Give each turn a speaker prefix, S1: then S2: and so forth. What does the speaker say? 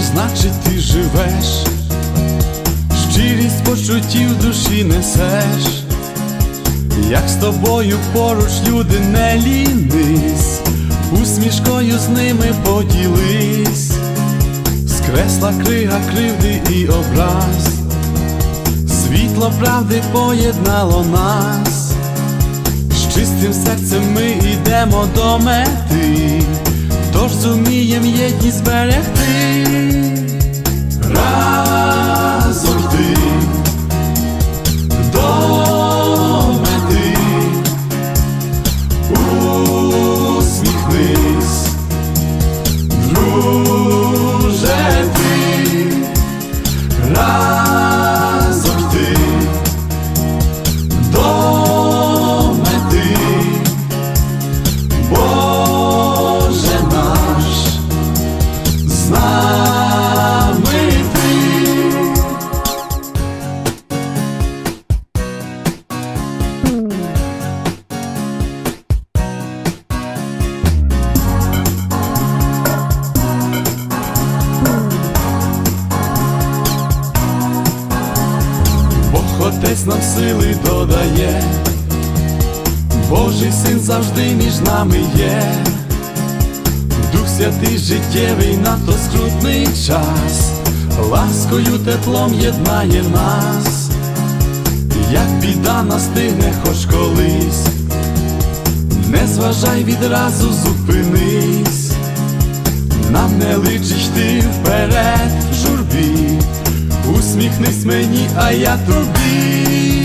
S1: значить ти живеш, щирість почуттів душі несеш, як з тобою поруч люди не лінись, усмішкою з ними поділись, скресла крига кривди і образ, світло правди поєднало нас, з чистим серцем ми йдемо до мети, тож зумієм єдність зберегти, Ra нам сили додає, Божий син завжди між нами є, Дух святий життєвий надто скрутний час, ласкою теплом єднає нас, як біда настигне хоч колись, не зважай відразу зупинись, нам не личить йти вперед в журбі, усміхнись мені, а я тобі.